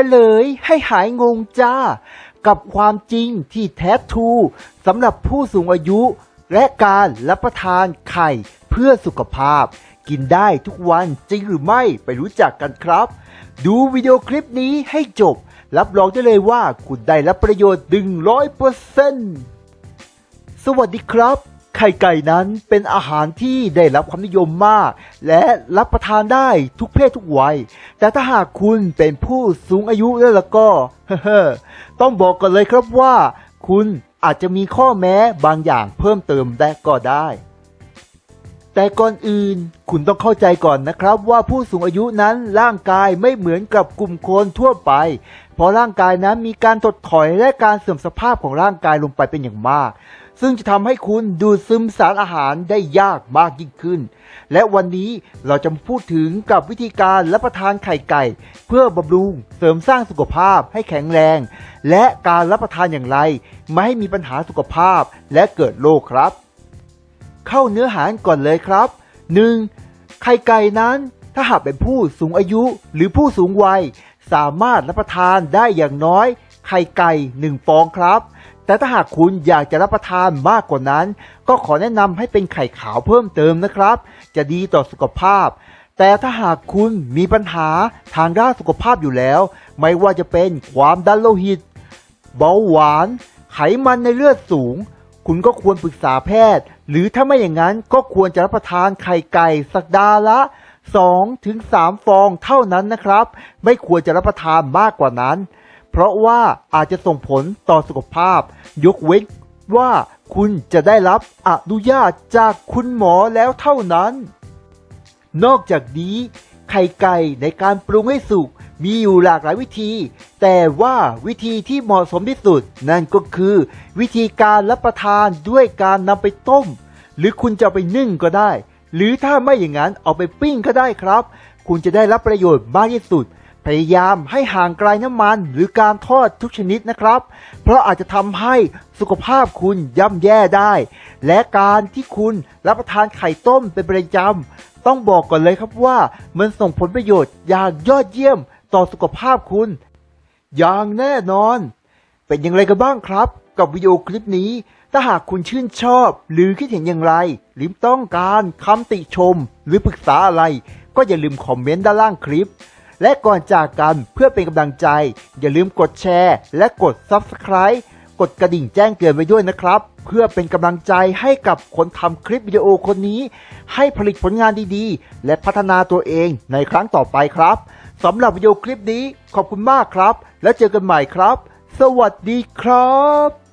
ฉลยให้หายงงจ้า กับความจริงที่แท้ทรูสำหรับผู้สูงอายุ และการรับประทานไข่เพื่อสุขภาพ กินได้ทุกวันจริงหรือไม่ไปรู้จักกันครับ ดูวิดีโอคลิปนี้ให้จบ รับรองได้เลยว่าคุณได้รับประโยชน์ดึงร้อยเปอร์เซ็นสวัสดีครับ ไข่ไก่นั้นเป็นอาหารที่ได้รับความนิยมมาก และรับประทานได้ทุกเพศทุกวัย แต่ถ้าหากคุณเป็นผู้สูงอายุแล้วล่ะก็ต้องบอกก่อนเลยครับว่า คุณอาจจะมีข้อแม้บางอย่างเพิ่มเติมได้ก็ได้ แต่ก่อนอื่นคุณต้องเข้าใจก่อนนะครับว่าผู้สูงอายุนั้นร่างกายไม่เหมือนกับกลุ่มคนทั่วไป เพราะร่างกายนั้นมีการถดถอยและการเสื่อมสภาพของร่างกายลงไปเป็นอย่างมาก ซึ่งจะทำให้คุณดูดซึมสารอาหารได้ยากมากยิ่งขึ้น และวันนี้เราจะมาพูดถึงกับวิธีการรับประทานไข่ไก่ เพื่อบำรุงเสริมสร้างสุขภาพให้แข็งแรง และการรับประทานอย่างไร ไม่ให้มีปัญหาสุขภาพและเกิดโรคครับ เข้าเนื้อหากันก่อนเลยครับ 1. ไข่ไก่นั้นถ้าหากเป็นผู้สูงอายุหรือผู้สูงวัย สามารถรับประทานได้อย่างน้อยไข่ไก่ 1 ฟองครับ แต่ถ้าหากคุณอยากจะรับประทานมากกว่านั้น ก็ขอแนะนำให้เป็นไข่ขาวเพิ่มเติมนะครับ จะดีต่อสุขภาพ แต่ถ้าหากคุณมีปัญหาทางด้านสุขภาพอยู่แล้ว ไม่ว่าจะเป็นความดันโลหิต เบาหวาน ไขมันในเลือดสูง คุณก็ควรปรึกษาแพทย์ หรือถ้าไม่อย่างนั้นก็ควรจะรับประทานไข่ไก่สัปดาห์ละ2ถึง3ฟองเท่านั้นนะครับ ไม่ควรจะรับประทานมากกว่านั้น เพราะว่าอาจจะส่งผลต่อสุขภาพ ยกเว้นว่าคุณจะได้รับอนุญาตจากคุณหมอแล้วเท่านั้น นอกจากนี้ไข่ไก่ในการปรุงให้สุกมีอยู่หลากหลายวิธี แต่ว่าวิธีที่เหมาะสมที่สุด นั่นก็คือ วิธีการรับประทานด้วยการนำไปต้ม หรือคุณจะไปนึ่งก็ได้ หรือถ้าไม่อย่างนั้นเอาไปปิ้งก็ได้ครับ คุณจะได้รับประโยชน์มากที่สุด พยายามให้ห่างไกลน้ำมันหรือการทอดทุกชนิดนะครับ เพราะอาจจะทำให้สุขภาพคุณย่ำแย่ได้ และการที่คุณรับประทานไข่ต้มเป็นประจำต้องบอกก่อนเลยครับว่ามันส่งผลประโยชน์อย่างยอดเยี่ยมต่อสุขภาพคุณ อย่างแน่นอน เป็นอย่างไรกันบ้างครับ กับวิดีโอคลิปนี้ ถ้าหากคุณชื่นชอบหรือคิดเห็นอย่างไร หรือต้องการคำติชม หรือปรึกษาอะไร ก็อย่าลืมคอมเมนต์ด้านล่างคลิป และก่อนจากกันเพื่อเป็นกำลังใจ อย่าลืมกดแชร์ และกด Subscribe กดกระดิ่งแจ้งเตือนไว้ด้วยนะครับ เพื่อเป็นกำลังใจให้กับคนทำคลิปวิดีโอคนนี้ ให้ผลิตผลงานดีๆ และพัฒนาตัวเองในครั้งต่อไปครับสำหรับวิดีโอคลิปนี้ขอบคุณมากครับ แล้วเจอกันใหม่ครับ สวัสดีครับ